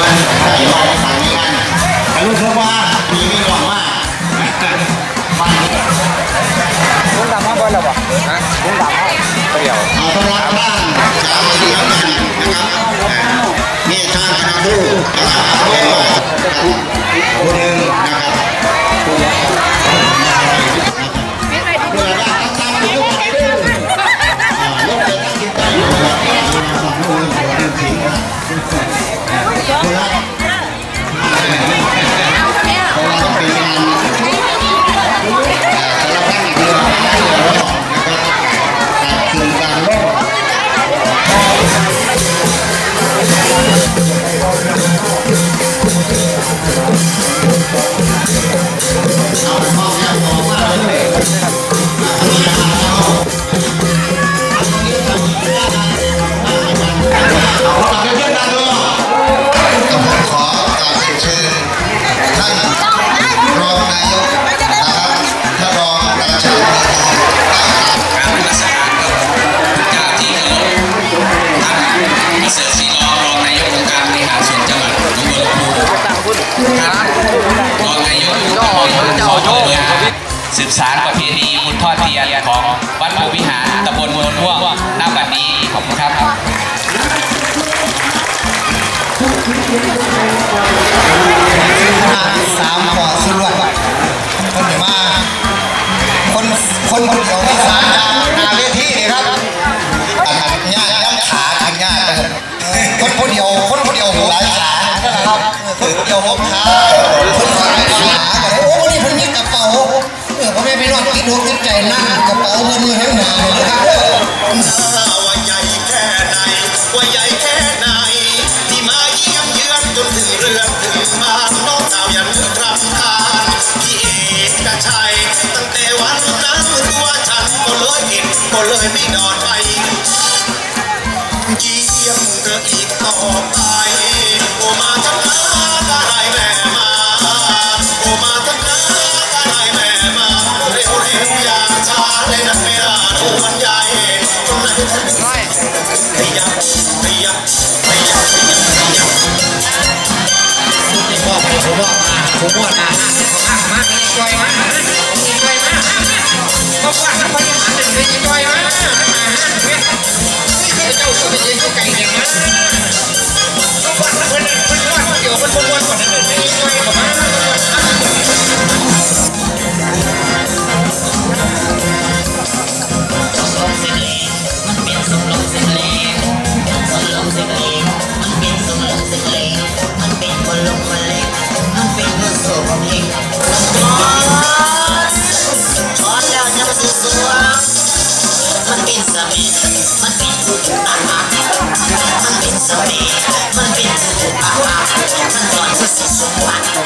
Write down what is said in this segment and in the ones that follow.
มันสายลอยสายนี้กันไอ้ลูกเพราะว่ามีวิ่งหวังมากมันคุณตามข้างบนหรอปะคุณตามข้างเดียวเอาต้องรับบ้างจะเอาไปดีแล้วกันนะครับนี่ช่างคณะผู้เป็น องทางคนขายขาโอ้วันนี้เพนมีกระเป๋าเออพ่อแม่ไปนองกินดูกินใจนั่งกระเป๋าเพิ่นมือทั้งหายนะครับว่าใหญ่แค่ไหนว่าใหญ่แค่ไหนที่มาเยี่ยมเยือนจนถึงเรือนถึงบ้าน้องสาวยันรำคาญพี่เอกกระชัยตั้งแต่วันนั้นตัวฉันก็เลยเห็นก็เลยไม่นอนไปเยี่ยมเธออีกต่อไปโอมาทำไม 过来。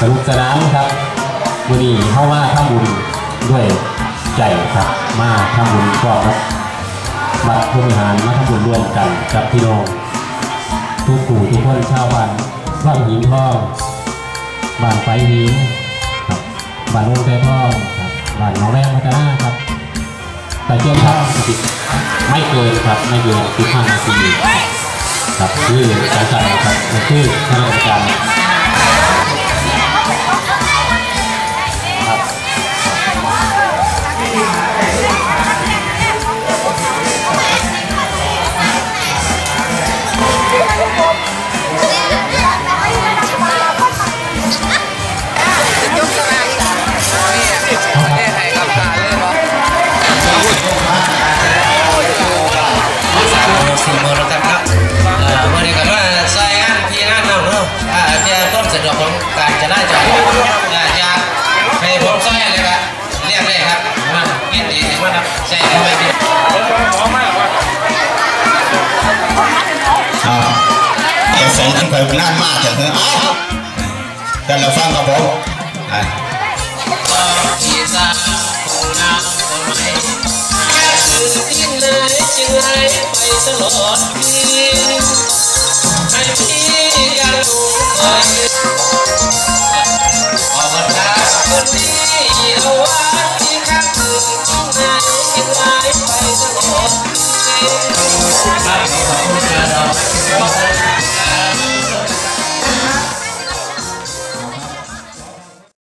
สนุกสนานครับวันนี้เข้ามาทำบุญด้วยใจครับ มาทำบุญก็ครับบัตรผู้บริหารมาทำบุญร่วมกันกับพี่น้องทุกผู้ทุกคนชาวบ้านว่างหินทองบ้านไฟหินครับบ้านวงแต่ทองครับบ้านหนองแรงพัฒนาครับแต่เชื่อมท่าติดไม่เกินครับไม่เกิน15นาทีครับคือการจัดครับคือคณะกรรมการ ของกาจะได้จอดอ่าจะให้ผมใส่เลยครับเรียกเลยครับมายินดีที่ารับใส่ได้ไหมพี่อ่าเดี๋ยวสองคนไปนานมากเถอะเนอะเอ้าแต่เราฟังกับผมอ่าที่สาน้ำไม้แค่คือที่ไหนจึงให้ไปตลอดปี ใ